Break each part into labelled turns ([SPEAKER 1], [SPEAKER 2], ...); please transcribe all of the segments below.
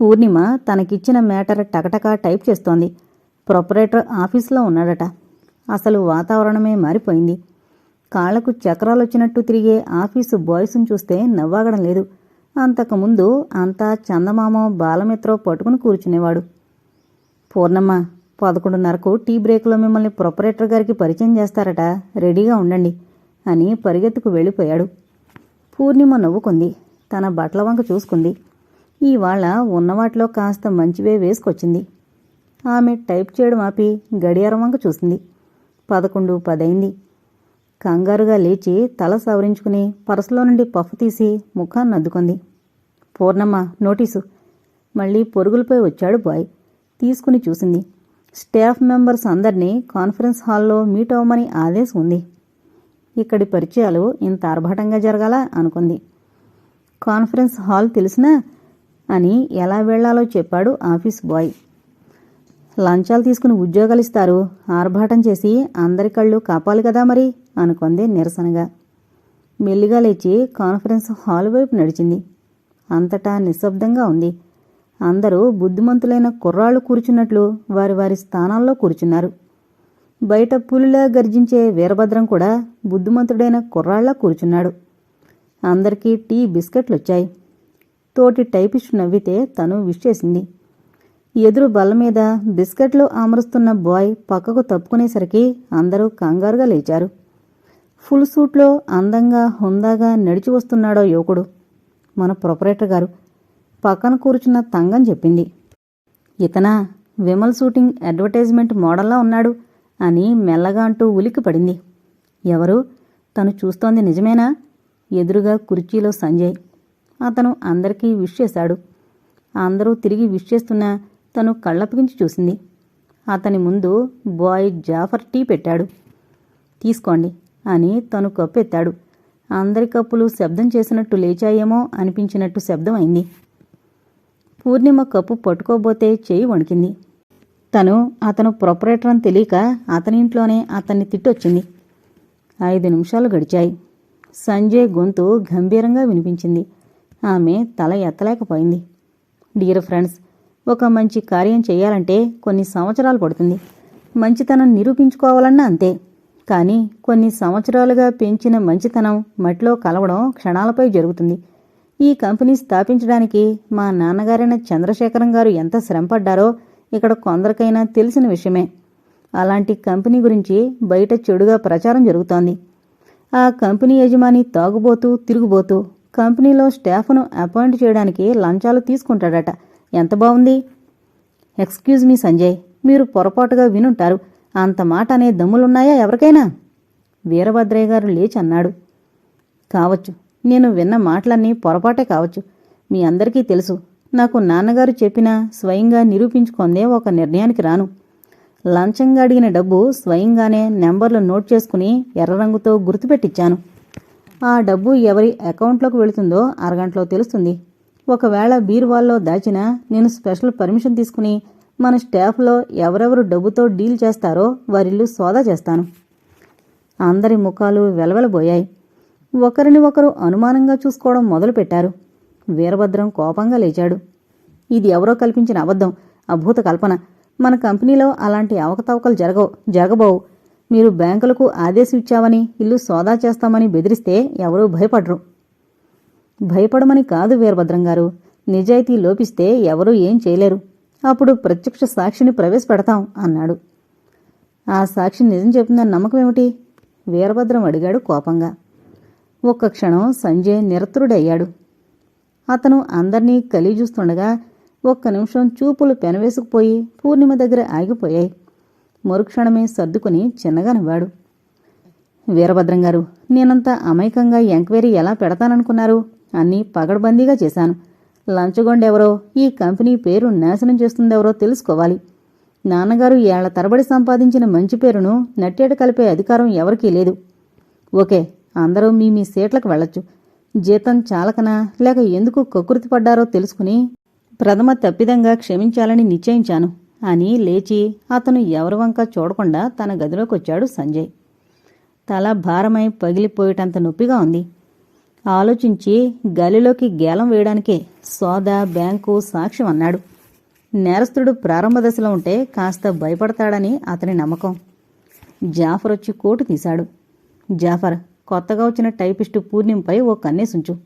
[SPEAKER 1] పూర్ణిమ తనకిచ్చిన మ్యాటర్ టకటకా టైప్ చేస్తోంది. ప్రొపరేటర్ ఆఫీస్లో ఉన్నాడట. అసలు వాతావరణమే మారిపోయింది. కాళ్ళకు చక్రాలొచ్చినట్టు తిరిగే ఆఫీసు బాయ్స్ను చూస్తే నవ్వాగడం లేదు. అంతకుముందు అంతా చందమామ బాలమిత్రో పట్టుకుని కూర్చునేవాడు. పూర్ణమ్మ పదకొండున్నరకు టీ బ్రేక్లో మిమ్మల్ని ప్రొపరేటర్ గారికి పరిచయం చేస్తారట. రెడీగా ఉండండి అని పరిగెత్తుకు వెళ్ళిపోయాడు. పూర్ణిమ నవ్వుకుంది. తన బట్టల వంక చూసుకుంది. ఇవాళ ఉన్నవాటిలో కాస్త మంచివే వేసుకొచ్చింది. ఆమె టైప్ చేయడం ఆపి గడియారం వంక చూసింది. పదకొండు పదైంది. కంగారుగా లేచి తల సవరించుకుని పరసలో నుండి పఫ్ తీసి ముఖాన్ని అద్దుకుంది. పూర్ణమ్మ నోటీసు. మళ్ళీ పొరుగులపై వచ్చాడు బాయ్. తీసుకుని చూసింది. స్టాఫ్ మెంబర్స్ అందరినీ కాన్ఫరెన్స్ హాల్లో మీట్ అవ్వమని ఆదేశం ఉంది. ఇక్కడి పరిచయాలు ఇంత ఆర్భాటంగా జరగాల అనుకుంది. కాన్ఫరెన్స్ హాల్ తెలిసినా అని ఎలా వెళ్ళాలో చెప్పాడు ఆఫీస్ బాయ్. లంచాలు తీసుకుని ఉద్యోగాలు ఇస్తారు. ఆర్భాటం చేసి అందరి కళ్ళు కాపాలి కదా మరి అనుకుంది నిరసనగా. మెల్లిగా లేచి కాన్ఫరెన్స్ హాల్ వైపు నడిచింది. అంతటా నిశ్శబ్దంగా ఉంది. అందరూ బుద్ధిమంతులైన కుర్రాళ్ళు కూర్చున్నట్లు వారి వారి స్థానాల్లో కూర్చున్నారు. బయట పులిలా గర్జించే వీరభద్రం కూడా బుద్ధిమంతుడైన కుర్రాళ్ళ కూర్చున్నాడు. అందరికీ టీ బిస్కెట్లు వచ్చాయి తోటి టైపిస్ట్ నవ్వితే తను విష్ చేసింది. ఎదురు బల్ల మీద బిస్కెట్లు అమరుస్తున్న బాయ్ పక్కకు తప్పుకునేసరికి అందరూ కంగారుగా లేచారు. ఫుల్ సూట్లో అందంగా హుందాగా నడిచి వస్తున్నాడో యువకుడు మన ప్రొపరేటర్ గారు. పక్కన కూర్చున్న తంగం చెప్పింది. ఇతనా విమల్ షూటింగ్ అడ్వర్టైజ్మెంట్ మోడల్లా ఉన్నాడు అని మెల్లగా అంటూ ఉలిక్కి పడింది. ఎవరు? తను చూస్తోంది నిజమేనా? ఎదురుగా కుర్చీలో సంజయ్. అతను అందరికీ విష్ చేశాడు. అందరూ తిరిగి విష్ చేస్తున్నా తను కళ్ళప్పగించి చూసింది. అతని ముందు బాయ్ జాఫర్ టీ పెట్టాడు. తీసుకోండి అని తను కప్పు ఎత్తాడు అందరి కప్పులు శబ్దం చేసినట్టు లేచాయేమో అనిపించినట్టు శబ్దం అయింది పూర్ణిమ కప్పు పట్టుకోబోతే చేయి వణికింది. తను అతను ప్రొపరేటర్ అని తెలియక అతని ఇంట్లోనే అతన్ని తిట్టొచ్చింది. ఐదు నిమిషాలు గడిచాయి. సంజయ్ గొంతు గంభీరంగా వినిపించింది. ఆమె తల ఎత్తలేకపోయింది. డియర్ ఫ్రెండ్స్ ఒక మంచి కార్యం చేయాలంటే కొన్ని సంవత్సరాలు పడుతుంది. మంచితనం నిరూపించుకోవాలన్నా అంతే. కానీ కొన్ని సంవత్సరాలుగా పెంచిన మంచితనం మట్టిలో కలవడం క్షణాలపై జరుగుతుంది. ఈ కంపెనీ స్థాపించడానికి మా నాన్నగారైన చంద్రశేఖరం గారు ఎంత శ్రమపడ్డారో ఇక్కడ కొందరికైనా తెలిసిన విషయమే. అలాంటి కంపెనీ గురించి బయట చెడుగా ప్రచారం జరుగుతోంది. ఆ కంపెనీ యజమాని తాగుబోతూ తిరుగుబోతూ కంపెనీలో స్టాఫ్ను అపాయింట్ చేయడానికి లంచాలు తీసుకుంటాడట. ఎంత బాగుంది ఎక్స్క్యూజ్ మీ సంజయ్ మీరు పొరపాటుగా వినుంటారు. అంత మాట అనే దమ్ములున్నాయా ఎవరికైనా? వీరభద్రయ్య గారు లేచి అన్నాడు. కావచ్చు నేను విన్న మాటలన్నీ పొరపాటే కావచ్చు. మీ అందరికీ తెలుసు నాకు నాన్నగారు చెప్పినా స్వయంగా నిరూపించుకుందే ఒక నిర్ణయానికి రాను. లంచంగా అడిగిన డబ్బు స్వయంగానే నెంబర్లు నోట్ చేసుకుని ఎర్ర రంగుతో గుర్తుపెట్టించాను ఆ డబ్బు ఎవరి అకౌంట్లోకి వెళుతుందో అరగంటలో తెలుస్తుంది. ఒకవేళ బీరువాల్లో దాచినా నేను స్పెషల్ పర్మిషన్ తీసుకుని మన స్టాఫ్లో ఎవరెవరు డబ్బుతో డీల్ చేస్తారో వారిల్లు సోదా చేస్తాను. అందరి ముఖాలు వెలవెలబోయాయి. ఒకరిని ఒకరు అనుమానంగా చూసుకోవడం మొదలుపెట్టారు. వీరభద్రం కోపంగా లేచాడు. ఇది ఎవరో కల్పించిన అబద్ధం అభూత కల్పన. మన కంపెనీలో అలాంటి అవకతవకలు జరగవు జరగబోవు. మీరు బ్యాంకులకు ఆదేశం ఇచ్చావని ఇల్లు సోదా చేస్తామని బెదిరిస్తే ఎవరూ భయపడరు. భయపడమని కాదు వీరభద్రం గారు. నిజాయితీ లోపిస్తే ఎవరూ ఏం చేయలేరు. అప్పుడు ప్రత్యక్ష సాక్షిని ప్రవేశపెడతాం అన్నాడు. ఆ సాక్షి నిజం చెప్తుందని నమ్మకం ఏమిటి? వీరభద్రం అడిగాడు కోపంగా. ఒక్క క్షణం సంజయ్ నిరతుడయ్యాడు అతను అందర్నీ కలిగి చూస్తుండగా ఒక్క నిమిషం చూపులు పెనవేసుకుపోయి పూర్ణిమ దగ్గర ఆగిపోయాయి. మరుక్షణమే సర్దుకుని చిన్నగా నవ్వాడు. వీరభద్రం గారు నేనంత అమాయకంగా ఎంక్వైరీ ఎలా పెడతాననుకున్నారు? అన్నీ పగడబందీగా చేశాను. లంచగొండెవరో ఈ కంపెనీ పేరు నాశనం చేస్తుందెవరో తెలుసుకోవాలి. నాన్నగారు ఏళ్ళ తరబడి సంపాదించిన మంచి పేరును నట్టేట కలిపే అధికారం ఎవరికీ లేదు. ఓకే అందరూ మీ మీ సీట్లకు వెళ్ళొచ్చు. జీతం చాలకనా? లేక ఎందుకు కకృతి పడ్డారో తెలుసుకుని ప్రథమ తప్పిదంగా క్షమించాలని నిశ్చయించాను. అని లేచి అతను ఎవరి వంక చూడకుండా తన గదిలోకి వచ్చాడు సంజయ్. తల భారమై పగిలిపోయేటంత నొప్పిగా ఉంది. ఆలోచించి గలిలోకి గేలం వేయడానికే సోదా బ్యాంకు సాక్ష్యం అన్నాడు. నేరస్తుడు ప్రారంభ దశలో ఉంటే కాస్త భయపడతాడని అతని నమ్మకం. జాఫర్ వచ్చి కోటు తీశాడు. జాఫర్ కొత్తగా వచ్చిన టైపిస్టు పూర్ణింపై ఓ కన్నేసుంచు.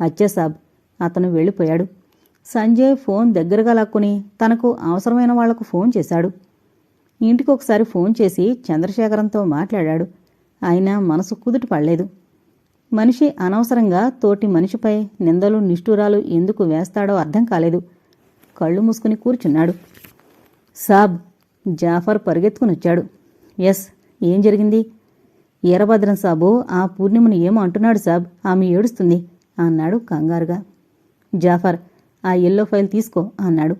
[SPEAKER 1] అచ్చే సాబ్ అతను వెళ్ళిపోయాడు. సంజయ్ ఫోన్ దగ్గరగా లాక్కుని తనకు అవసరమైన వాళ్ళకు ఫోన్ చేశాడు. ఇంటికి ఒకసారి ఫోన్ చేసి చంద్రశేఖరంతో మాట్లాడాడు. అయినా మనసు కుదుట పడలేదు. మనిషి అనవసరంగా తోటి మనిషిపై నిందలు నిష్ఠూరాలు ఎందుకు వేస్తాడో అర్థం కాలేదు. కళ్ళు మూసుకుని కూర్చున్నాడు. సాబ్ జాఫర్ పరిగెత్తుకునొచ్చాడు. ఎస్ ఏం జరిగింది? ఈరభద్రం సాబు ఆ పూర్ణిమను ఏమో అంటున్నాడు సాబ్. ఆమె ఏడుస్తుంది అన్నాడు కంగారుగా. జాఫర్ ఆ ఎల్లో ఫైల్ తీసుకో అన్నాడు.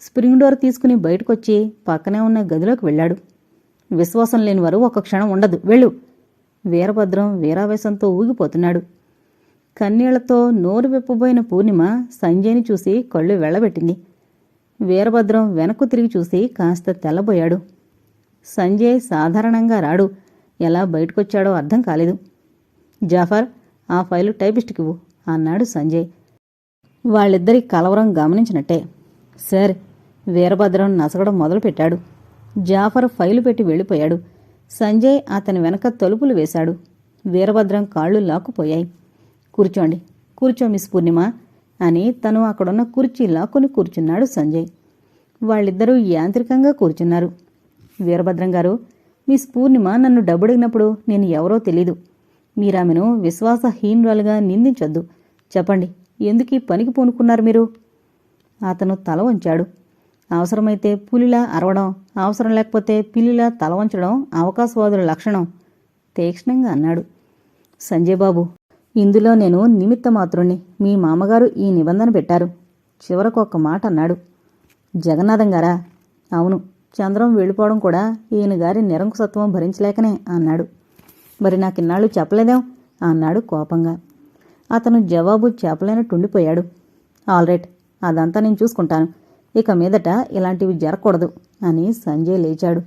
[SPEAKER 1] స్ప్రింగ్ డోర్ తీసుకుని బయటకొచ్చి పక్కనే ఉన్న గదిలోకి వెళ్ళాడు. విశ్వాసం లేని వారు ఒక క్షణం ఉండదు. వెళ్ళు. వీరభద్రం వీరావేశంతో ఊగిపోతున్నాడు. కన్నీళ్ళతో నోరు విప్పబోయిన పూర్ణిమ సంజయ్ని చూసి కళ్ళు వెళ్ళబెట్టింది. వీరభద్రం వెనక్కు తిరిగి చూసి కాస్త తెల్లబోయాడు. సంజయ్ సాధారణంగా రాడు. ఎలా బయటకొచ్చాడో అర్థం కాలేదు. జాఫర్ ఆ ఫైలు టైపిస్ట్కివ్వు అన్నాడు సంజయ్. వాళ్ళిద్దరి కలవరం గమనించినట్టే. సార్ వీరభద్రం నసగడం మొదలుపెట్టాడు. జాఫర్ ఫైలు పెట్టి వెళ్ళిపోయాడు. సంజయ్ అతని వెనక తలుపులు వేశాడు. వీరభద్రం కాళ్ళు లాక్కుపోయాయి. కూర్చోండి కూర్చో మిస్ పూర్ణిమ అని తను అక్కడున్న కుర్చీ లాక్కుని కూర్చున్నాడు సంజయ్. వాళ్ళిద్దరూ యాంత్రికంగా కూర్చున్నారు. వీరభద్రం గారు మిస్ పూర్ణిమ నన్ను డబ్బుడిగినప్పుడు నేను ఎవరో తెలీదు. మీరామెను విశ్వాసహీనురాలుగా నిందించొద్దు. చెప్పండి ఎందుకు ఈ పనికి పూనుకున్నారు మీరు? అతను తల వంచాడు. అవసరమైతే పులిలా అరవడం అవసరం లేకపోతే పిల్లిలా తల వంచడం అవకాశవాదుల లక్షణం తీక్ష్ణంగా అన్నాడు. సంజయ్ బాబు ఇందులో నేను నిమిత్త మాత్రుణ్ణి మీ మామగారు ఈ నిబంధన పెట్టారు. చివరకు ఒక్క మాట అన్నాడు. జగన్నాథం గారా? అవును చంద్రం వెళ్ళిపోవడం కూడా ఈయన గారి నిరంకుశత్వం భరించలేకనే అన్నాడు. మరి నాకిన్నాళ్ళు చెప్పలేదేం? అన్నాడు కోపంగా. అతను జవాబు చేపలేనట్టుండిపోయాడు ఆల్రైట్ అదంతా నేను చూసుకుంటాను. ఇక మీదట ఇలాంటివి జరగకూడదు అని సంజయ్ లేచాడు.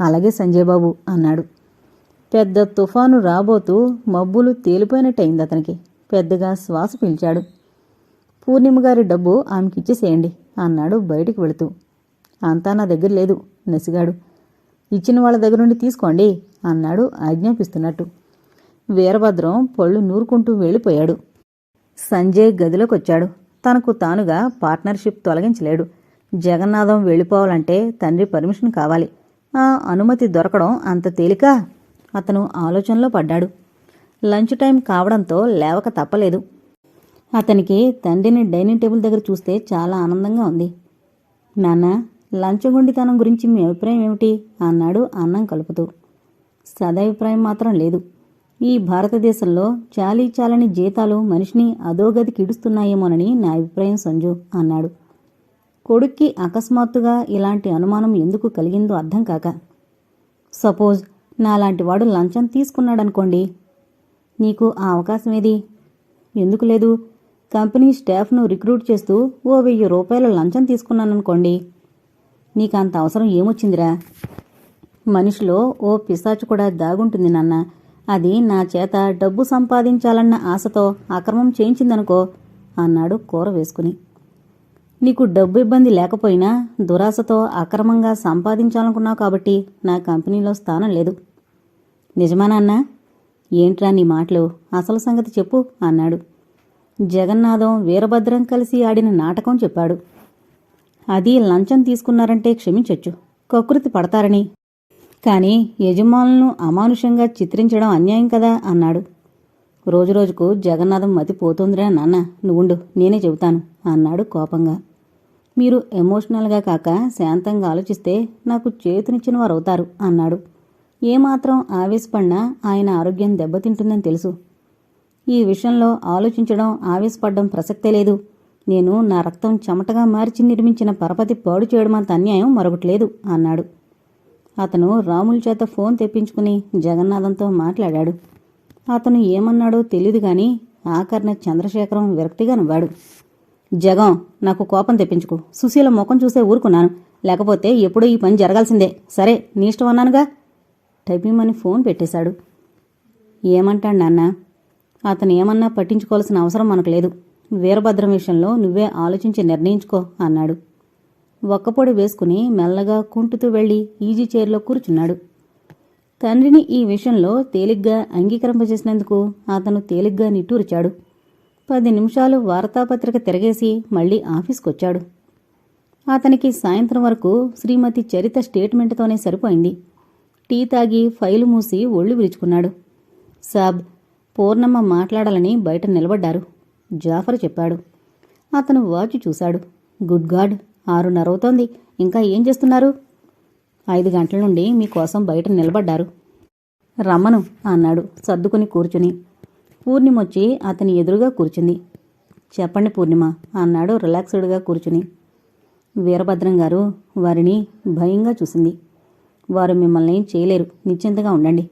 [SPEAKER 1] అలాగే సంజయ్ బాబు అన్నాడు. పెద్ద తుఫాను రాబోతూ మబ్బులు తేలిపోయినట్టయింది అతనికి. పెద్దగా శ్వాస పీల్చాడు. పూర్ణిమ గారి డబ్బు ఆమెకిచ్చేసేయండి అన్నాడు బయటికి వెళుతూ. అంతా నా దగ్గర లేదు నసిగాడు. ఇచ్చిన వాళ్ళ దగ్గర నుండి తీసుకోండి అన్నాడు ఆజ్ఞాపిస్తున్నట్టు. వీరభద్రం పళ్ళు నూరుకుంటూ వెళ్ళిపోయాడు. సంజయ్ గదిలోకొచ్చాడు. తనకు తానుగా పార్ట్నర్షిప్ తొలగించలేడు. జగన్నాథం వెళ్ళిపోవాలంటే తండ్రి పర్మిషన్ కావాలి. ఆ అనుమతి దొరకడం అంత తేలిక? అతను ఆలోచనలో పడ్డాడు. లంచ్ టైం కావడంతో లేవక తప్పలేదు. అతనికి తండ్రిని డైనింగ్ టేబుల్ దగ్గర చూస్తే చాలా ఆనందంగా ఉంది. నాన్న లంచగొండితనం గురించి మీ అభిప్రాయం ఏమిటి? అన్నాడు అన్నం కలుపుతూ. సదాభిప్రాయం మాత్రం లేదు. ఈ భారతదేశంలో చాలీ చాలని జీతాలు మనిషిని అధోగతికి ఇడుస్తున్నాయేమోనని నా అభిప్రాయం సంజు అన్నాడు. కొడుక్కి అకస్మాత్తుగా ఇలాంటి అనుమానం ఎందుకు కలిగిందో అర్థం కాక. సపోజ్ నాలాంటి వాడు లంచం తీసుకున్నాడనుకోండి. నీకు ఆ అవకాశం ఏది? ఎందుకు లేదు? కంపెనీ స్టాఫ్ను రిక్రూట్ చేస్తూ ఓ వెయ్యి రూపాయల లంచం తీసుకున్నాననుకోండి. నీకు అంత అవసరం ఏమొచ్చిందిరా? మనిషిలో ఓ పిశాచు కూడా దాగుంటుంది నాన్న. అది నా చేత డబ్బు సంపాదించాలన్న ఆశతో అక్రమం చేయించిందనుకో అన్నాడు కూర వేసుకుని. నీకు డబ్బు ఇబ్బంది లేకపోయినా దురాశతో అక్రమంగా సంపాదించాలనుకున్నావు కాబట్టి నా కంపెనీలో స్థానం లేదు. నిజమా నాన్న? ఏంట్రా నీ మాటలు? అసలు సంగతి చెప్పు అన్నాడు. జగన్నాథం వీరభద్రం కలిసి ఆడిన నాటకం చెప్పాడు. అది లంచం తీసుకున్నారంటే క్షమించొచ్చు. కకృతి పడతారని కానీ యజమానులను అమానుషంగా చిత్రించడం అన్యాయం కదా అన్నాడు. రోజురోజుకు జగన్నాథం మతి పోతుందిరా నాన్న నువ్వుండు నేనే చెబుతాను అన్నాడు కోపంగా. మీరు ఎమోషనల్గా కాక శాంతంగా ఆలోచిస్తే నాకు చేతునిచ్చిన వారు అవుతారు అన్నాడు. ఏమాత్రం ఆవేశపడినా ఆయన ఆరోగ్యం దెబ్బతింటుందని తెలుసు. ఈ విషయంలో ఆలోచించడం ఆవేశపడడం ప్రసక్తే లేదు. నేను నా రక్తం చెమటగా మార్చి నిర్మించిన పరపతి పాడు చేయడం అంత అన్యాయం మరొకటి లేదు అన్నాడు. అతను రాముల చేత ఫోన్ తెప్పించుకుని జగన్నాథంతో మాట్లాడాడు. అతను ఏమన్నాడో తెలియదు గాని ఆకర్ణ చంద్రశేఖరం విరక్తిగా నవ్వాడు. జగం నాకు కోపం తెప్పించుకో. సుశీల ముఖం చూసే ఊరుకున్నాను. లేకపోతే ఎప్పుడూ ఈ పని జరగాల్సిందే. సరే నీ ఇష్టం అన్నానుగా. టైపింగ్ ఫోన్ పెట్టేశాడు. ఏమంటాడు నాన్న? అతను ఏమన్నా పట్టించుకోవాల్సిన అవసరం మనకు లేదు. వీరభద్రం విషయంలో నువ్వే ఆలోచించి నిర్ణయించుకో అన్నాడు. ఒక్కపొడి వేసుకుని మెల్లగా కుంటుతూ వెళ్ళి ఈజీ చైర్లో కూర్చున్నాడు. తండ్రిని ఈ విషయంలో తేలిగ్గా అంగీకరింపజేసినందుకు అతను తేలిగ్గా నిట్టూర్చాడు. పది నిమిషాలు వార్తాపత్రిక తిరగేసి మళ్ళీ ఆఫీస్కొచ్చాడు. అతనికి సాయంత్రం వరకు శ్రీమతి చరిత స్టేట్మెంట్తోనే సరిపోయింది. టీ తాగి ఫైలు మూసి ఒళ్ళు విరుచుకున్నాడు. సాబ్ పూర్ణమ్మ మాట్లాడాలని బయట నిలబడ్డారు. జాఫర్ చెప్పాడు. అతను వాచ్ చూశాడు. Good god! ఆరున్నర అవుతోంది. ఇంకా ఏం చేస్తున్నారు? ఐదు గంటల నుండి మీకోసం బయట నిలబడ్డారు. రమ్మను అన్నాడు సర్దుకుని కూర్చుని. పూర్ణిమొచ్చి అతని ఎదురుగా కూర్చుంది. చెప్పండి పూర్ణిమ అన్నాడు రిలాక్స్డ్గా కూర్చుని. వీరభద్రం గారు వారిని భయంగా చూసింది. వారు మిమ్మల్ని ఏం చేయలేరు. నిశ్చింతగా ఉండండి.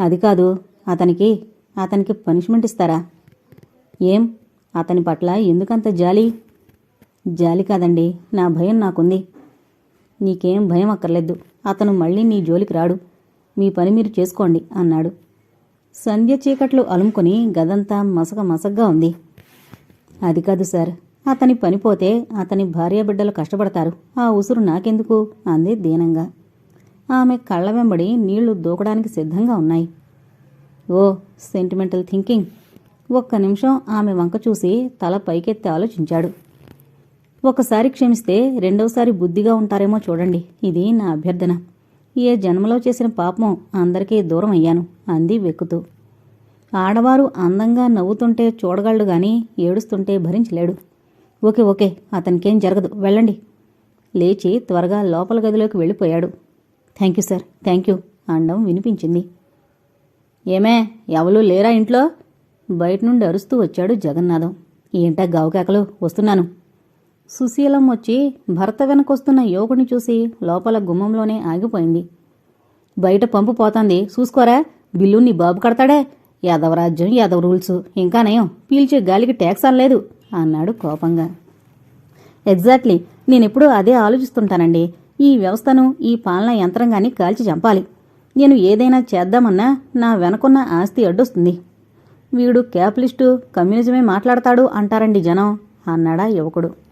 [SPEAKER 1] అది కాదు అతనికి అతనికి పనిష్మెంట్ ఇస్తారా? ఏం? అతని పట్ల ఎందుకంత జాలి? జాలి కాదండి. నా భయం నాకుంది. నీకేం భయం అక్కర్లేదు. అతను మళ్ళీ నీ జోలికి రాడు. మీ పని మీరు చేసుకోండి అన్నాడు. సంధ్య చీకట్లు అలుముకొని గదంతా మసక మసగ్గా ఉంది. అది కాదు సార్. అతని పనిపోతే అతని భార్యాబిడ్డలు కష్టపడతారు. ఆ ఉసురు నాకెందుకు? అంది దీనంగా. ఆమె కళ్ళ వెంబడి నీళ్ళు దూకడానికి సిద్ధంగా ఉన్నాయి. ఓ సెంటిమెంటల్ థింకింగ్ ఒక్క నిమిషం ఆమె వంక చూసి తల పైకెత్తి ఆలోచించాడు. ఒకసారి క్షమిస్తే రెండవసారి బుద్ధిగా ఉంటారేమో చూడండి. ఇది నా అభ్యర్థన. ఏ జన్మలో చేసిన పాపం అందరికీ దూరం అయ్యాను. అంది వెక్కుతూ. ఆడవారు అందంగా నవ్వుతుంటే చూడగలడు గాని ఏడుస్తుంటే భరించలేడు. ఓకే ఓకే అతనికేం జరగదు. వెళ్ళండి. లేచి త్వరగా లోపల గదిలోకి వెళ్ళిపోయాడు. Thank you sir. Thank you అండం వినిపించింది. ఏమే ఎవలూ లేరా ఇంట్లో? బయట నుండి అరుస్తూ వచ్చాడు జగన్నాథం. ఏంటా గావుకేకలు? వస్తున్నాను. సుశీలం వచ్చి భర్త వెనకొస్తున్న యువకుని చూసి లోపల గుమ్మంలోనే ఆగిపోయింది. బయట పంపు పోతాంది. చూసుకోరా బిల్లు నీ బాబు కడతాడే. యాదవ రాజ్యం యాదవ రూల్స్. ఇంకా నయం. పీల్చే గాలికి ట్యాక్స్ అనలేదు అన్నాడు కోపంగా. ఎగ్జాక్ట్లీ నేనెప్పుడూ అదే ఆలోచిస్తుంటానండి. ఈ వ్యవస్థను ఈ పాలన యంత్రంగాన్ని కాల్చి చంపాలి. నేను ఏదైనా చేద్దామన్నా నా వెనకున్న ఆస్తి అడ్డొస్తుంది. వీడు క్యాపిలిస్టు కమ్యూనిజమే మాట్లాడతాడు అంటారండి జనం అన్నాడా యువకుడు.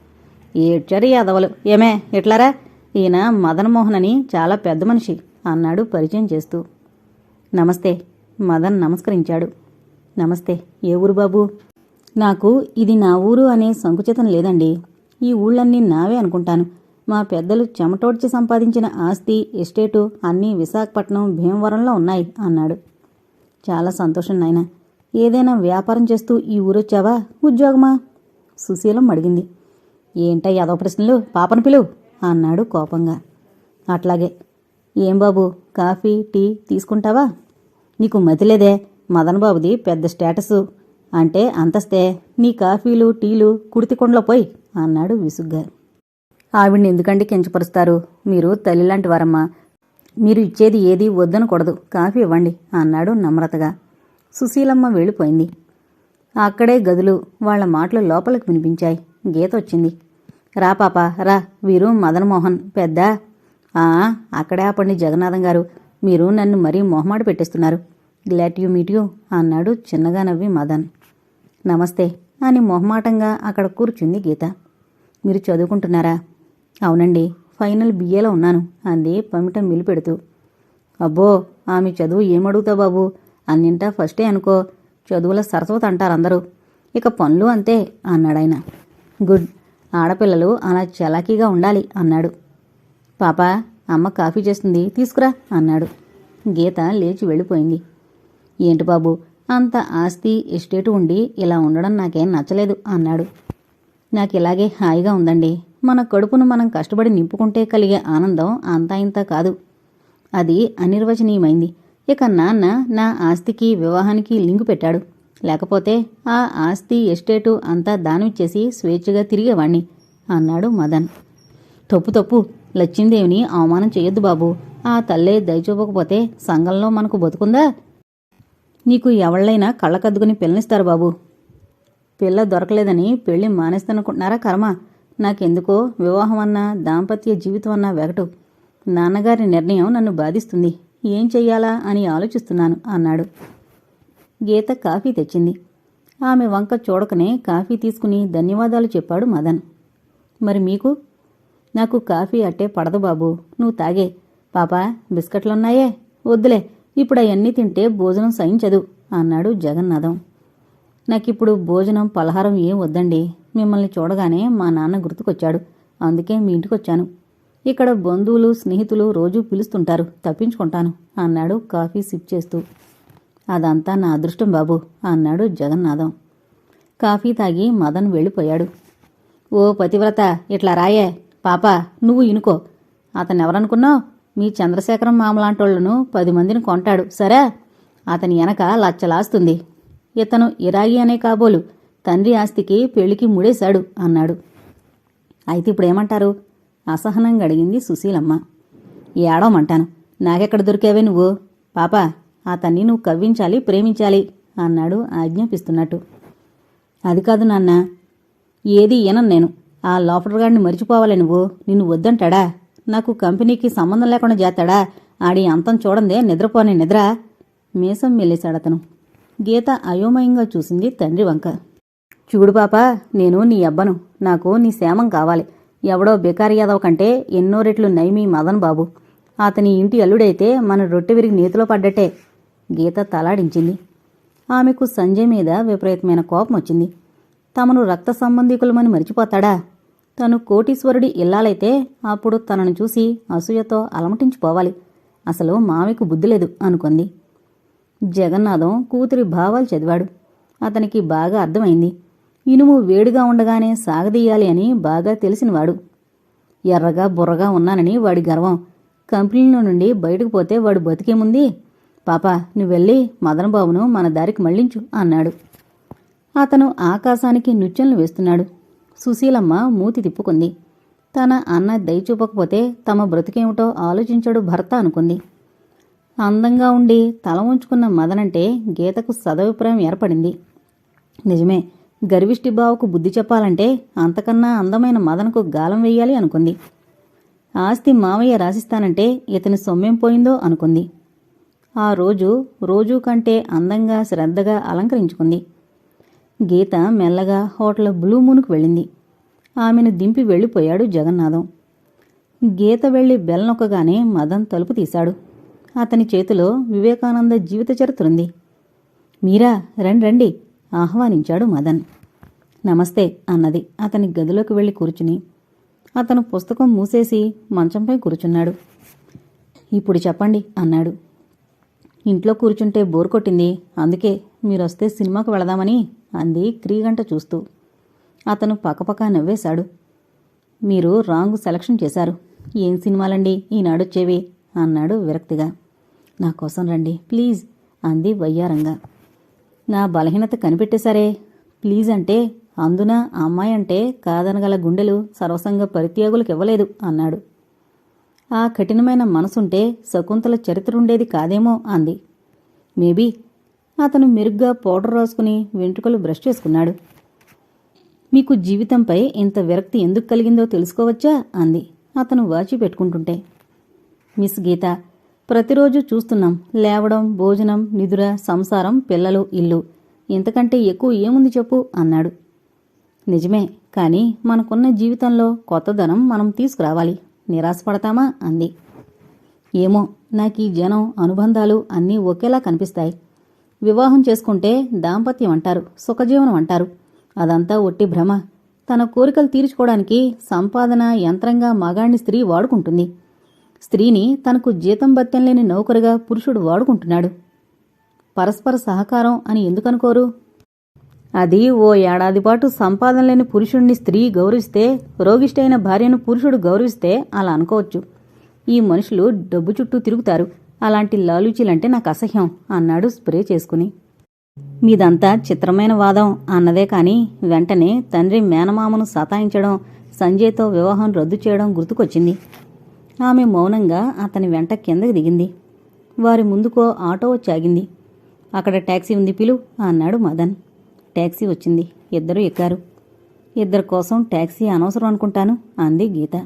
[SPEAKER 1] ఏడ్చారు యాదవలు. ఏమే ఇట్లారా ఈయన మదన్మోహన్ అని చాలా పెద్ద మనిషి అన్నాడు పరిచయం చేస్తూ. నమస్తే మదన్ నమస్కరించాడు. నమస్తే ఏ ఊరు బాబు? నాకు ఇది నా ఊరు అనే సంకుచితం లేదండి. ఈ ఊళ్ళన్నీ నావే అనుకుంటాను. మా పెద్దలు చెమటోడ్చి సంపాదించిన ఆస్తి ఎస్టేటు అన్నీ విశాఖపట్నం భీమవరంలో ఉన్నాయి అన్నాడు. చాలా సంతోషం నాయన. ఏదైనా వ్యాపారం చేస్తూ ఈ ఊరొచ్చావా ఉద్యోగమా? సుశీలం అడిగింది. ఏంటా యాదవ ప్రశ్నలు? పాపను పిలువు అన్నాడు కోపంగా. అట్లాగే ఏం బాబు కాఫీ టీ తీసుకుంటావా? నీకు మతిలేదే మదన్ బాబుది పెద్ద స్టేటసు. అంటే అంతస్తే నీ కాఫీలు టీలు కుడితికొండలో పోయి అన్నాడు విసుగ్గా. ఆవిడ్ని ఎందుకండి కించపరుస్తారు? మీరు తల్లిలాంటి వారమ్మా. మీరు ఇచ్చేది ఏది వద్దనకూడదు. కాఫీ ఇవ్వండి అన్నాడు నమ్రతగా. సుశీలమ్మ వెళ్ళిపోయింది. అక్కడే గదులు వాళ్ళ మాటలు లోపలికి వినిపించాయి. గీత వచ్చింది. రా పాప రా. వీరు మదనమోహన్ పెద్ద. ఆ అక్కడే ఆపండి జగన్నాథం గారు. మీరు నన్ను మరీ మొహమాట పెట్టేస్తున్నారు. గ్లాట్ యూ మీట్ యూ అన్నాడు చిన్నగా నవ్వి మదన్. నమస్తే అని మొహమాటంగా అక్కడ కూర్చుంది గీత. మీరు చదువుకుంటున్నారా? అవునండి ఫైనల్ బిఏలో ఉన్నాను అంది పమిట మిలిపెడుతూ. అబ్బో ఆమె చదువు ఏమడుగుతావు బాబు? అన్నింటా ఫస్టే అనుకో చదువుల సరస్వతి అంటారు అందరూ. ఇక పనులు అంతే అన్నాడాయన. గుడ్. ఆడపిల్లలు అలా చలాకీగా ఉండాలి అన్నాడు. పాప అమ్మ కాఫీ చేస్తుంది తీసుకురా అన్నాడు. గీత లేచి వెళ్ళిపోయింది. ఏంటి బాబు అంత ఆస్తి ఎస్టేటు ఉండి ఇలా ఉండడం నాకేం నచ్చలేదు అన్నాడు. నాకు ఇలాగే హాయిగా ఉందండి. మన కడుపును మనం కష్టపడి నింపుకుంటే కలిగే ఆనందం అంతా ఇంత కాదు. అది అనిర్వచనీయమైంది. ఇక నాన్న నా ఆస్తికి వివాహానికి లింకు పెట్టాడు. లేకపోతే ఆ ఆస్తి ఎస్టేటు అంతా దానమిచ్చేసి స్వేచ్ఛగా తిరిగేవాణ్ణి అన్నాడు మదన్. తప్పు తప్పు లచ్చిందేవిని అవమానం చేయొద్దు బాబు. ఆ తల్లే దయచూపకపోతే సంఘంలో మనకు బతుకుందా? నీకు ఎవళ్ళైనా కళ్ళకద్దుకుని పిల్లనిస్తారు బాబు. పిల్ల దొరకలేదని పెళ్ళి మానేస్తానుకుంటున్నారా కర్మ? నాకెందుకో వివాహం అన్నా దాంపత్య జీవితం అన్నా వెగటు. నాన్నగారి నిర్ణయం నన్ను బాధిస్తుంది. ఏం చెయ్యాలా అని ఆలోచిస్తున్నాను అన్నాడు. గీత కాఫీ తెచ్చింది. ఆమె వంక చూడకనే కాఫీ తీసుకుని ధన్యవాదాలు చెప్పాడు మదన్. మరి మీకు? నాకు కాఫీ అట్టే పడదు బాబు. నువ్వు తాగే. పాపా బిస్కెట్లున్నాయే? వద్దులే. ఇప్పుడు అవన్నీ తింటే భోజనం సహించదు అన్నాడు జగన్నాథం. నాకిప్పుడు భోజనం పలహారం ఏం వద్దండి. మిమ్మల్ని చూడగానే మా నాన్న గుర్తుకొచ్చాడు. అందుకే మీ ఇంటికొచ్చాను. ఇక్కడ బంధువులు స్నేహితులు రోజూ పిలుస్తుంటారు. తప్పించుకుంటాను అన్నాడు కాఫీ సిప్ చేస్తూ. అదంతా నా అదృష్టం బాబు అన్నాడు జగన్నాథం. కాఫీ తాగి మదన్ వెళ్ళిపోయాడు. ఓ పతివ్రత ఇట్లా రాయే పాప నువ్వు ఇనుకో. అతను ఎవరనుకున్నావు మీ చంద్రశేఖరం మామలాంటోళ్ళను పది మందిని కొంటాడు సరే? అతని వెనక లచ్చలాస్తుంది. ఇతను ఇరాగి అనే కాబోలు తండ్రి ఆస్తికి పెళ్ళికి ముడేశాడు అన్నాడు. అయితే ఇప్పుడేమంటారు? అసహనంగా అడిగింది సుశీలమ్మ. ఏడవమంటాను నాకెక్కడ దొరికావే నువ్వు? పాపా అతన్ని నువ్వు కవ్వించాలి ప్రేమించాలి అన్నాడు ఆజ్ఞాపిస్తున్నట్టు. అది కాదు నాన్న ఏది ఈనను నేను. ఆ లోఫటర్గాడిని మరిచిపోవాలి నువ్వు. నిన్ను వద్దంటాడా? నాకు కంపెనీకి సంబంధం లేకుండా చేస్తాడా ఆడి అంతం చూడందే నిద్రపోని నిద్ర. మీసం మెల్లేశాడతను గీత అయోమయంగా చూసింది తండ్రి వంక. చూడు పాపా నేను నీ అబ్బను. నాకు నీ సేమం కావాలి. ఎవడో బెకారి యాదవ్ కంటే ఎన్నో రెట్లు నైమి మదన్ బాబు. అతని ఇంటి అల్లుడైతే మన రొట్టె విరిగి నేతిలో పడ్డట్టే. గీత తలాడించింది. ఆమెకు సంజయ్ మీద విపరీతమైన కోపం వచ్చింది. తమను రక్త సంబంధికులమని మరిచిపోతాడా? తను కోటీశ్వరుడి ఇల్లాలైతే అప్పుడు తనను చూసి అసూయతో అలమటించిపోవాలి అసలు మామికు బుద్ధి లేదు అనుకుంది. జగన్నాథం కూతురి భావాలు చదివాడు. అతనికి బాగా అర్థమైంది. ఇనుము వేడిగా ఉండగానే సాగదీయాలి అని బాగా తెలిసినవాడు. ఎర్రగా బుర్రగా ఉన్నానని వాడి గర్వం. కంపెనీలో నుండి బయటకు పోతే వాడు బతికేముంది? పాపా నువ్వెళ్ళి మదనబాబును మన దారికి మళ్ళించు అన్నాడు. అతను ఆకాశానికి నృత్యంలు వేస్తున్నాడు. సుశీలమ్మ మూతి తిప్పుకుంది. తన అన్న దయ చూపకపోతే తమ బ్రతికేమిటో ఆలోచించడు భర్త అనుకుంది. అందంగా ఉండి తల ఉంచుకున్న మదనంటే గీతకు సదభిప్రాయం ఏర్పడింది. నిజమే గర్విష్టి బావకు బుద్ధి చెప్పాలంటే అంతకన్నా అందమైన మదనకు గాలం వెయ్యాలి అనుకుంది. ఆస్తి మావయ్య రాసిస్తానంటే ఇతని సొమ్మేం పోయిందో అనుకుంది. ఆ రోజు రోజు కంటే అందంగా శ్రద్ధగా అలంకరించుకుంది. గీత మెల్లగా హోటల్ బ్లూ మూన్కు వెళ్ళింది. ఆమెను దింపి వెళ్ళిపోయాడు జగన్నాథం. గీత వెళ్ళి బెల్లనొక్కగానే మదన్ తలుపు తీశాడు. అతని చేతిలో వివేకానంద జీవిత చరిత్రుంది. మీరా రండి రండి ఆహ్వానించాడు మదన్. నమస్తే అన్నది అతని గదిలోకి వెళ్ళి కూర్చుని. అతను పుస్తకం మూసేసి మంచంపై కూర్చున్నాడు. ఇప్పుడు చెప్పండి అన్నాడు. ఇంట్లో కూర్చుంటే బోర్ కొట్టింది. అందుకే మీరొస్తే సినిమాకు వెళదామని అంది క్రీగంట చూస్తూ. అతను పక్కపక్క నవ్వేశాడు. మీరు రాంగ్ సెలక్షన్ చేశారు. ఏం సినిమాలండి? ఈనాడొచ్చేవి అన్నాడు విరక్తిగా. నా కోసం రండి ప్లీజ్ అంది వయ్యారంగా. నా బలహీనత కనిపెట్టేశారే. ప్లీజ్ అంటే అందున అమ్మాయి అంటే కాదనగల గుండెలు సర్వసంగ పరిత్యాగులకు ఇవ్వలేదు అన్నాడు. ఆ కఠినమైన మనసుంటే శకుంతల చరిత్ర ఉండేది కాదేమో అంది. మేబీ అతను మెరుగ్గా పౌడర్ రాసుకుని వెంట్రుకలు బ్రష్ చేసుకున్నాడు. మీకు జీవితంపై ఇంత విరక్తి ఎందుకు కలిగిందో తెలుసుకోవచ్చా? అంది. అతను వాచి పెట్టుకుంటుంటే. మిస్ గీత ప్రతిరోజు చూస్తున్నాం. లేవడం భోజనం నిదుర సంసారం పిల్లలు ఇల్లు. ఇంతకంటే ఎక్కువ ఏముంది చెప్పు? అన్నాడు. నిజమే కానీ మనకున్న జీవితంలో కొత్తదనం మనం తీసుకురావాలి. నిరాశపడతామా? అంది. ఏమో నాకు ఈ జనం అనుబంధాలు అన్నీ ఒకేలా కనిపిస్తాయి. వివాహం చేసుకుంటే దాంపత్యం అంటారు సుఖజీవనం అంటారు. అదంతా ఒట్టి భ్రమ. తన కోరికలు తీర్చుకోవడానికి సంపాదన యంత్రంగా మగాణ్ణి స్త్రీ వాడుకుంటుంది. స్త్రీని తనకు జీతం బత్యం లేని నౌకరుగా పురుషుడు వాడుకుంటున్నాడు. పరస్పర సహకారం అని ఎందుకనుకోరు? అది ఓ ఏడాది పాటు సంపాదన లేని పురుషుణ్ణి స్త్రీ గౌరవిస్తే రోగిష్టైన భార్యను పురుషుడు గౌరవిస్తే అలా అనుకోవచ్చు. ఈ మనుషులు డబ్బు చుట్టూ తిరుగుతారు. అలాంటి లాలూచీలంటే నాకు అసహ్యం అన్నాడు స్ప్రే చేసుకుని. మీదంతా చిత్రమైన వాదం అన్నదే కాని వెంటనే తండ్రి మేనమామను సతాయించడం సంజయ్తో వివాహం రద్దు చేయడం గుర్తుకొచ్చింది. ఆమె మౌనంగా అతని వెంట కిందకి దిగింది. వారి ముందుకో ఆటో వచ్చి ఆగింది అక్కడ ట్యాక్సీ ఉంది పిలు అన్నాడు మదన్. ట్యాక్సీ వచ్చింది. ఇద్దరు ఎక్కారు. ఇద్దరి కోసం ట్యాక్సీ అనవసరం అనుకుంటాను అంది గీత.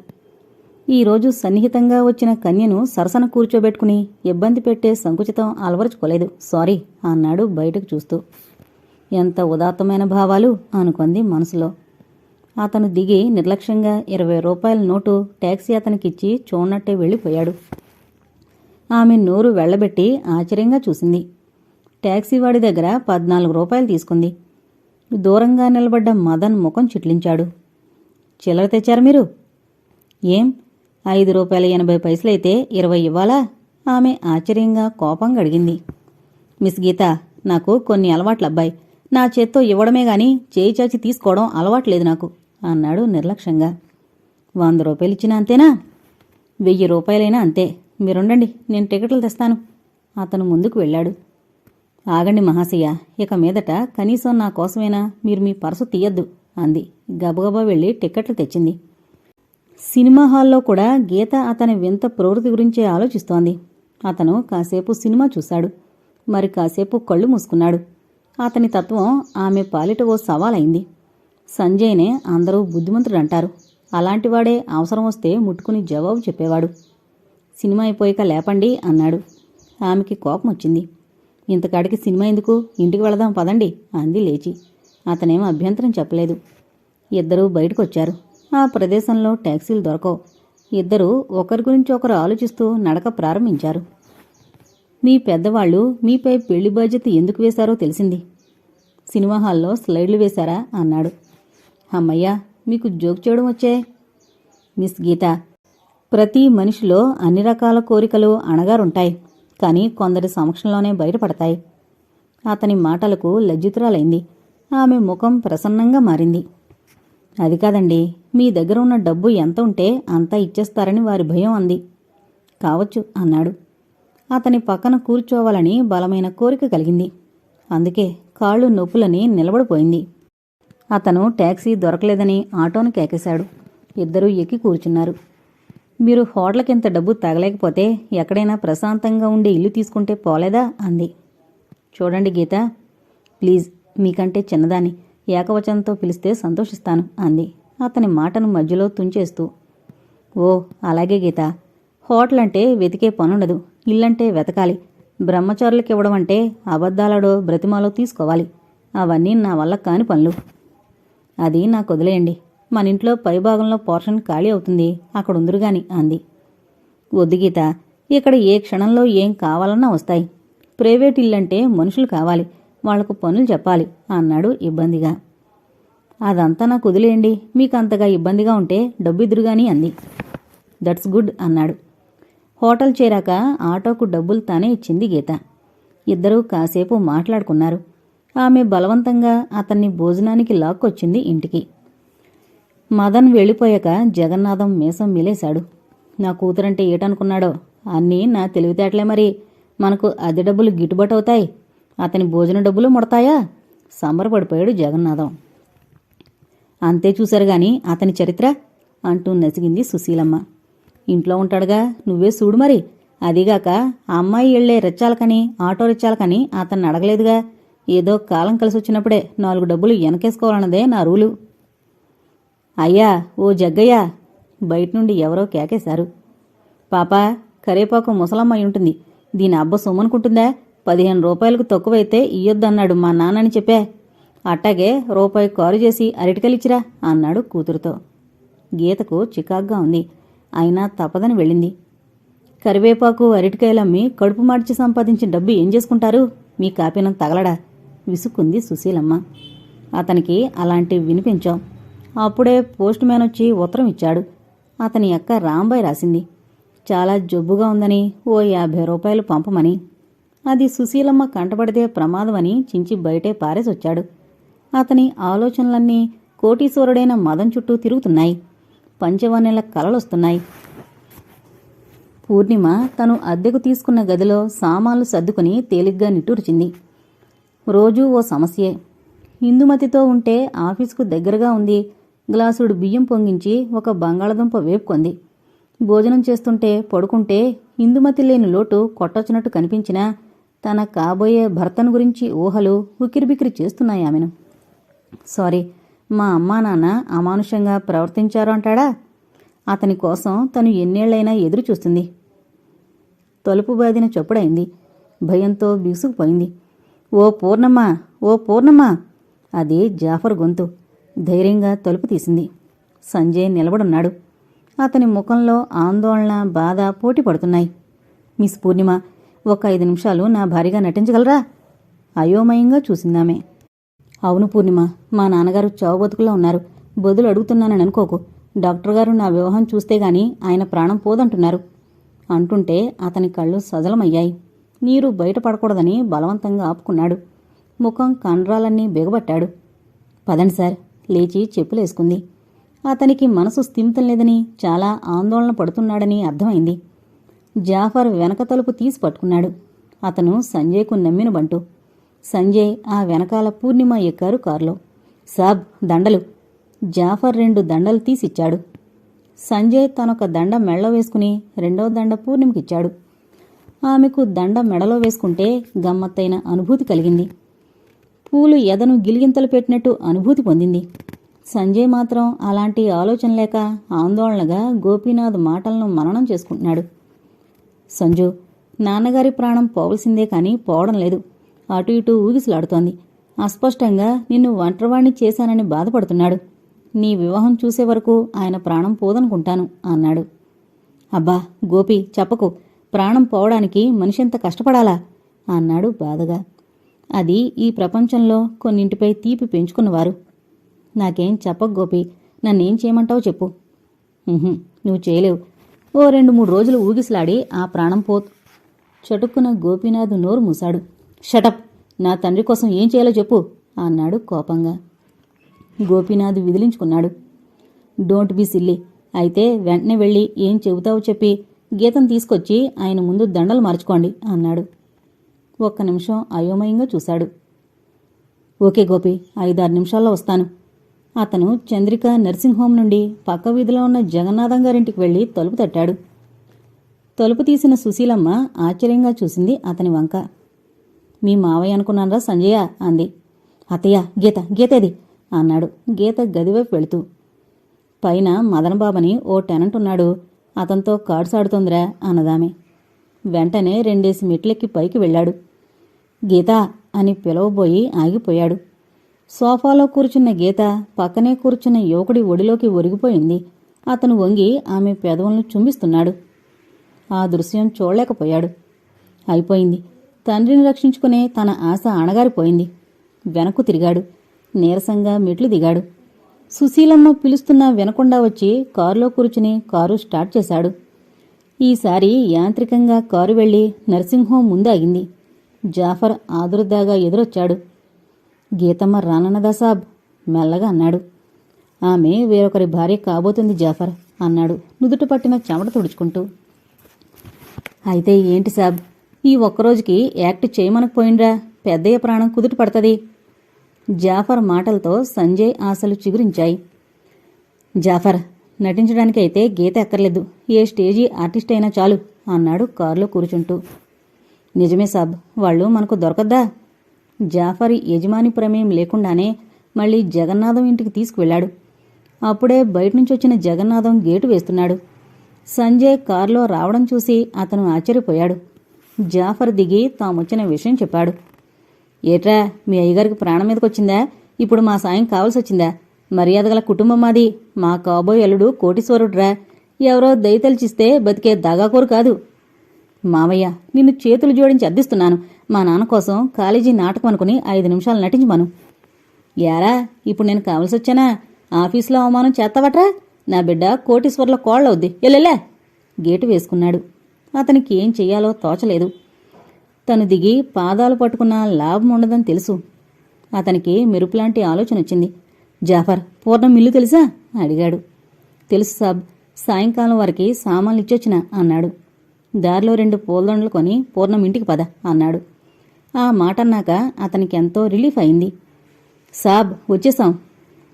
[SPEAKER 1] ఈరోజు సన్నిహితంగా వచ్చిన కన్యను సరసన కూర్చోబెట్టుకుని ఇబ్బంది పెట్టే సంకుచితం అలవరుచుకోలేదు. సారీ అన్నాడు బయటకు చూస్తూ. ఎంత ఉదాత్తమైన భావాలు అనుకుంది మనసులో. అతను దిగి నిర్లక్ష్యంగా ఇరవై రూపాయల నోటు ట్యాక్సీ అతనికిచ్చి చూడనట్టే వెళ్ళిపోయాడు. ఆమె నోరు వెళ్ళబెట్టి ఆశ్చర్యంగా చూసింది. ట్యాక్సీ వాడి దగ్గర పద్నాలుగు రూపాయలు తీసుకుంది. దూరంగా నిలబడ్డ మదన్ ముఖం చిట్లించాడు. చిల్లర తెచ్చారు మీరు? ఏం? ఐదు రూపాయల ఎనభై పైసలైతే ఇరవై ఇవ్వాలా? ఆమె ఆశ్చర్యంగా కోపంగా అడిగింది. మిస్ గీత నాకు కొన్ని అలవాట్లు అబ్బాయి నా చేత్తో ఇవ్వడమే గాని చేయి చాచి తీసుకోవడం అలవాట్లేదు నాకు అన్నాడు నిర్లక్ష్యంగా. వంద రూపాయలు ఇచ్చినా అంతేనా? వెయ్యి రూపాయలైనా అంతే. మీరుండండి నేను టికెట్లు తెస్తాను. అతను ముందుకు వెళ్ళాడు. ఆగండి మహాశయ ఇక మీదట కనీసం నా కోసమైనా మీరు మీ పర్సు తీయద్దు అంది. గబగబా వెళ్ళి టిక్కెట్లు తెచ్చింది. సినిమా హాల్లో కూడా గీత అతని వింత ప్రవృత్తి గురించే ఆలోచిస్తోంది. అతను కాసేపు సినిమా చూశాడు. మరి కాసేపు కళ్ళు మూసుకున్నాడు. అతని తత్వం ఆమె పాలిట ఓ సవాలైంది. సంజయ్నే అందరూ బుద్ధిమంతుడంటారు అలాంటివాడే అవసరం వస్తే ముట్టుకుని జవాబు చెప్పేవాడు. సినిమా అయిపోయాక లేపండి అన్నాడు. ఆమెకి కోపం వచ్చింది ఇంతకాడికి సినిమా ఎందుకు? ఇంటికి వెళదాం పదండి అంది లేచి. అతనేం అభ్యంతరం చెప్పలేదు. ఇద్దరూ బయటకొచ్చారు. ఆ ప్రదేశంలో ట్యాక్సీలు దొరకవు. ఇద్దరూ ఒకరి గురించి ఒకరు ఆలోచిస్తూ నడక ప్రారంభించారు. మీ పెద్దవాళ్ళు మీపై పెళ్ళి బాధ్యత ఎందుకు వేశారో తెలిసింది. సినిమా హాల్లో స్లైడ్లు వేశారా? అన్నాడు. అమ్మయ్యా మీకు జోక్ చేయడం వచ్చే? మిస్ గీత ప్రతి మనిషిలో అన్ని రకాల కోరికలు అణగారుంటాయి. కానీ కొందరి సమక్షంలోనే బయటపడతాయి. అతని మాటలకు లజ్జితురాలైంది. ఆమె ముఖం ప్రసన్నంగా మారింది. అది కాదండి మీ దగ్గర ఉన్న డబ్బు ఎంత ఉంటే అంతా ఇచ్చేస్తారని వారి భయం అంది. కావచ్చు అన్నాడు. అతని పక్కన కూర్చోవాలని బలమైన కోరిక కలిగింది. అందుకే కాళ్ళు నొప్పులని నిలబడిపోయింది. అతను ట్యాక్సీ దొరకలేదని ఆటోను కేకేశాడు. ఇద్దరూ ఎక్కి కూర్చున్నారు. మీరు హోటల్కి ఇంత డబ్బు తగలేకపోతే ఎక్కడైనా ప్రశాంతంగా ఉండే ఇల్లు తీసుకుంటే పోలేదా? అంది. చూడండి గీత. ప్లీజ్ మీకంటే చిన్నదాన్ని ఏకవచనంతో పిలిస్తే సంతోషిస్తాను అంది. అతని మాటను మధ్యలో తుంచేస్తూ. ఓ అలాగే గీత. హోటల్ అంటే వెతికే పనుండదు ఇల్లంటే వెతకాలి. బ్రహ్మచారులకు ఇవ్వడం అంటే అబద్ధాలడో బ్రతిమాలో తీసుకోవాలి. అవన్నీ నా వల్ల కాని పనులు. అది నాకు వదిలేయండి మన ఇంట్లో పైభాగంలో పోర్షన్ ఖాళీ అవుతుంది. అక్కడ ఉందిరుగాని అంది. వద్దు గీత ఇక్కడ ఏ క్షణంలో ఏం కావాలన్నా వస్తాయి. ప్రైవేట్ ఇల్లంటే మనుషులు కావాలి. వాళ్ళకు పనులు చెప్పాలి అన్నాడు ఇబ్బందిగా. అదంతా నాకు వదిలేయండి. మీకు అంతగా ఇబ్బందిగా ఉంటే డబ్బు ఇద్దురుగాని అంది. దట్స్ గుడ్ అన్నాడు. హోటల్ చేరాక ఆటోకు డబ్బులు తానే ఇచ్చింది గీత. ఇద్దరూ కాసేపు మాట్లాడుకున్నారు. ఆమె బలవంతంగా అతన్ని భోజనానికి లాక్కొచ్చింది ఇంటికి. మదన్ వెళ్ళిపోయాక జగన్నాథం మీసం మిలేశాడు. నా కూతురంటే ఏటనుకున్నాడో? అన్నీ నా తెలివితేటలే మరి. మనకు అద్దె డబ్బులు గిట్టుబాటు అవుతాయి. అతని భోజన డబ్బులు ముడతాయా? సంబరపడిపోయాడు జగన్నాథం. అంతే చూశారు గాని అతని చరిత్ర? అంటూ నసిగింది సుశీలమ్మ. ఇంట్లో ఉంటాడుగా? నువ్వే చూడు మరి. అదిగాక ఆ అమ్మాయి వెళ్ళే రెచ్చాలకని ఆటో రెచ్చాలకని అతన్ని అడగలేదుగా. ఏదో కాలం కలిసి వచ్చినప్పుడే నాలుగు డబ్బులు వెనకేసుకోవాలన్నదే నా రూలు. అయ్యా ఓ జగ్గయ్య బయట నుండి ఎవరో కేకేశారు. పాపా కరేపాకు ముసలమ్మయి ఉంటుంది దీని అబ్బ సొమ్మనుకుంటుందా పదిహేను రూపాయలకు తక్కువైతే ఇయ్యొద్దన్నాడు మా నాన్నని చెప్పే. అట్టాగే రూపాయి కారు చేసి అరటికలిచ్చిరా అన్నాడు కూతురుతో. గీతకు చికాగ్గా ఉంది. అయినా తప్పదని వెళ్ళింది. కరివేపాకు అరటికాయలమ్మి కడుపు మార్చి సంపాదించిన డబ్బు ఏం చేసుకుంటారు? మీ కాపీనం తగలడా? విసుక్కుంది సుశీలమ్మ. అతనికి అలాంటివి వినిపించాం. అప్పుడే పోస్ట్ మ్యాన్ వచ్చి ఉత్తరం ఇచ్చాడు. అతని అక్క రాంబాయ్ రాసింది. చాలా జబ్బుగా ఉందని ఓ యాభై రూపాయలు పంపమని. అది సుశీలమ్మ కంటపడితే ప్రమాదమని చించి బయటే పారేసొచ్చాడు. అతని ఆలోచనలన్నీ కోటీశ్వరుడైన మదం చుట్టూ తిరుగుతున్నాయి. పంచవన్నెల కలలొస్తున్నాయి. పూర్ణిమ తను అద్దెకు తీసుకున్న గదిలో సామాన్లు సర్దుకుని తేలిగ్గా నిట్టూర్చింది. రోజూ ఓ సమస్యే. ఇందుమతితో ఉంటే ఆఫీసుకు దగ్గరగా ఉంది. గ్లాసుడు బియ్యం పొంగించి ఒక బంగాళదుంప వేపుకొంది. భోజనం చేస్తుంటే పడుకుంటే ఇందుమతి లేని లోటు కొట్టొచ్చినట్టు కనిపించినా తన కాబోయే భర్తను గురించి ఊహలు ఉకిరిబికిరి చేస్తున్నాయి ఆమెను. సారీ మా అమ్మా నాన్న అమానుషంగా ప్రవర్తించారు అంటాడా? అతని కోసం తను ఎన్నేళ్ళైనా ఎదురు చూస్తుంది. తలుపు బాదిన చొప్పుడైంది. భయంతో బిగుసుకుపోయింది ఓ పూర్ణమ్మ ఓ పూర్ణమ్మ అది జాఫర్ గొంతు. ధైర్యంగా తలుపు తీసింది. సంజయ్ నిలబడున్నాడు. అతని ముఖంలో ఆందోళన బాధ పోటీ పడుతున్నాయి. మిస్ పూర్ణిమ ఒక ఐదు నిమిషాలు నా భార్యగా నటించగలరా? అయోమయంగా చూసిందామె. అవును పూర్ణిమ మా నాన్నగారు చావు బతుకులో ఉన్నారు. బదులు అడుగుతున్నానని అనుకోకు. డాక్టర్ గారు నా వివాహం చూస్తే గాని ఆయన ప్రాణం పోదంటున్నారు. అంటుంటే అతని కళ్ళు సజలమయ్యాయి. నీరు బయటపడకూడదని బలవంతంగా ఆపుకున్నాడు. ముఖం కండ్రాలన్నీ బిగబట్టాడు. పదండి సార్ లేచి చెప్పులేసుకుంది. అతనికి మనసు స్థిమితం లేదని చాలా ఆందోళన పడుతున్నాడని అర్థమైంది. జాఫర్ వెనక తలుపు తీసి పట్టుకున్నాడు. అతను సంజయ్కు నమ్మిన బంటు. సంజయ్ ఆ వెనకాల పూర్ణిమ ఎక్కారు కారులో. సాబ్ దండలు. జాఫర్ రెండు దండలు తీసిచ్చాడు. సంజయ్ తనొక దండ మెళ్ళ వేసుకుని రెండో దండ పూర్ణిమకిచ్చాడు. ఆమెకు దండ మెడలో వేసుకుంటే గమ్మత్తైన అనుభూతి కలిగింది. పూలు ఎదను గిలిగింతలు పెట్టినట్టు అనుభూతి పొందింది. సంజయ్ మాత్రం అలాంటి ఆలోచన లేక ఆందోళనగా గోపీనాథ్ మాటలను మననం చేసుకుంటున్నాడు. సంజు నాన్నగారి ప్రాణం పోవలసిందే కానీ పోవడం లేదు. అటు ఇటు ఊగిసలాడుతోంది. అస్పష్టంగా నిన్ను ఒంటరివాణ్ణి చేశానని బాధపడుతున్నాడు. నీ వివాహం చూసే వరకు ఆయన ప్రాణం పోదనుకుంటాను అన్నాడు. అబ్బా గోపి చెప్పకు. ప్రాణం పోవడానికి మనిషెంత కష్టపడాలా? అన్నాడు బాధగా. అది ఈ ప్రపంచంలో కొన్నింటిపై తీపి పెంచుకున్నవారు. నాకేం చెప్పక గోపి నన్నేం చేయమంటావు చెప్పు. నువ్వు చేయలేవు. ఓ రెండు మూడు రోజులు ఊగిసలాడి ఆ ప్రాణం పో చటుక్కున గోపీనాథ్ నోరు మూశాడు. షటప్ నా తండ్రి కోసం ఏం చేయాలో చెప్పు అన్నాడు కోపంగా. గోపీనాథ్ విదిలించుకున్నాడు. డోంట్ బీ సిల్లి అయితే వెంటనే వెళ్ళి ఏం చెబుతావో చెప్పి గీతం తీసుకొచ్చి ఆయన ముందు దండలు మార్చుకోండి అన్నాడు. ఒక్క నిమిషం అయోమయంగా చూశాడు. ఓకే గోపి ఐదారు నిమిషాల్లో వస్తాను. అతను చంద్రిక నర్సింగ్ హోం నుండి పక్క వీధిలో ఉన్న జగన్నాథం గారింటికి వెళ్ళి తలుపు తట్టాడు. తలుపు తీసిన సుశీలమ్మ ఆశ్చర్యంగా చూసింది అతని వంక. మీ మావయ్య అనుకున్నానరా సంజయ అంది. అత్తయ్య గీత గీతేది అన్నాడు. గీత గదివైపు వెళుతూ. పైన మదనబాబని ఓ టెనెంట్ ఉన్నాడు. అతనితో కార్డ్స్ ఆడుతోందిరా అన్నదామె. వెంటనే రెండేసి మెట్లెక్కి పైకి వెళ్ళాడు. గీత అని పిలవబోయి ఆగిపోయాడు. సోఫాలో కూర్చున్న గీత పక్కనే కూర్చున్న యువకుడి ఒడిలోకి ఒరిగిపోయింది. అతను వంగి ఆమె పెదవులను చుంబిస్తున్నాడు. ఆ దృశ్యం చూడలేకపోయాడు. అయిపోయింది. తండ్రిని రక్షించుకునే తన ఆశ అణగారిపోయింది. వెనక్కు తిరిగాడు. నీరసంగా మెట్లు దిగాడు. సుశీలమ్మ పిలుస్తున్నా వినకుండా వచ్చి కారులో కూర్చుని కారు స్టార్ట్ చేశాడు. ఈసారి యాంత్రికంగా కారు వెళ్ళి నర్సింగ్ హోం ముందాగింది. జాఫర్ ఆదురుదాగా ఎదురొచ్చాడు. గీతమ్మ రానన్నదా సాబ్? మెల్లగా అన్నాడు. ఆమె వేరొకరి భార్య కాబోతుంది జాఫర్ అన్నాడు నుదుట పట్టిన చెమట తుడుచుకుంటూ. అయితే ఏంటి సాబ్? ఈ ఒక్కరోజుకి యాక్ట్ చేయమనకపోయిండ్రా? పెద్దయ్య ప్రాణం కుదుట పడుతుంది. జాఫర్ మాటలతో సంజయ్ ఆశలు చిగురించాయి. జాఫర్ నటించడానికైతే గీత ఎక్కర్లేదు. ఏ స్టేజీ ఆర్టిస్ట్ అయినా చాలు అన్నాడు కారులో కూర్చుంటూ. నిజమే సాబ్ వాళ్ళు మనకు దొరకద్దా? జాఫర్ యజమాని ప్రమేయం లేకుండానే మళ్ళీ జగన్నాథం ఇంటికి తీసుకువెళ్ళాడు. అప్పుడే బయట నుంచి వచ్చిన జగన్నాథం గేటు వేస్తున్నాడు. సంజయ్ కారులో రావడం చూసి అతను ఆశ్చర్యపోయాడు. జాఫర్ దిగి తామొచ్చిన విషయం చెప్పాడు. ఏట్రా మీ అయ్యగారికి ప్రాణం మీదకొచ్చిందా? ఇప్పుడు మా సాయం కావాల్సి వచ్చిందా మర్యాద గల కుటుంబం మాది. మా కాబోయ్ అల్లుడు కోటీశ్వరుడ్రా. ఎవరో దయతలిచిస్తే బతికే దగాకోరు కాదు. మావయ్య నిన్ను చేతులు జోడించి అద్దిస్తున్నాను మా నాన్న కోసం కాలేజీ నాటకం అనుకుని ఐదు నిమిషాలు నటించమను. యారా ఇప్పుడు నేను కావలసొచ్చానా? ఆఫీసులో అవమానం చేస్తావట్రా? నా బిడ్డ కోటీశ్వర్ల కోళ్ళవుద్ది. ఎల్లెలే గేటు వేసుకున్నాడు. అతనికి ఏం చెయ్యాలో తోచలేదు. తను దిగి పాదాలు పట్టుకున్న లాభం ఉండదని తెలుసు. అతనికి మెరుపులాంటి ఆలోచన వచ్చింది. జాఫర్ పూర్ణం ఇల్లు తెలుసా? అడిగాడు. తెలుసు సాబ్ సాయంకాలం వరకు సామాన్లు ఇచ్చొచ్చిన అన్నాడు. దారిలో రెండు పూలదండలు కొని పూర్ణం ఇంటికి పద అన్నాడు. ఆ మాట అన్నాక అతనికి ఎంతో రిలీఫ్ అయింది. సాబ్ వచ్చేసాం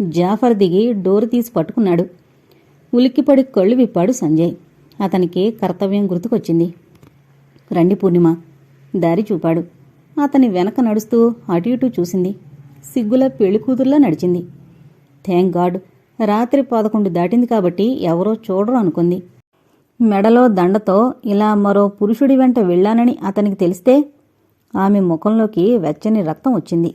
[SPEAKER 1] జాఫర్ దిగి డోరు తీసి పట్టుకున్నాడు. ఉలిక్కిపడి కళ్ళు విప్పాడు సంజయ్. అతనికి కర్తవ్యం గుర్తుకొచ్చింది. రండి పూర్ణిమ దారి చూపాడు. అతని వెనక నడుస్తూ అటు ఇటు చూసింది. సిగ్గుల పెళ్ళికూతుర్లా నడిచింది. థ్యాంక్ గాడ్ రాత్రి పదకొండు దాటింది కాబట్టి ఎవరో చూడరు అనుకుంది. మెడలో దండతో ఇలా మరో పురుషుడి వెంట వెళ్ళానని అతనికి తెలిస్తే ఆమె ముఖంలోకి వెచ్చని రక్తం వచ్చింది.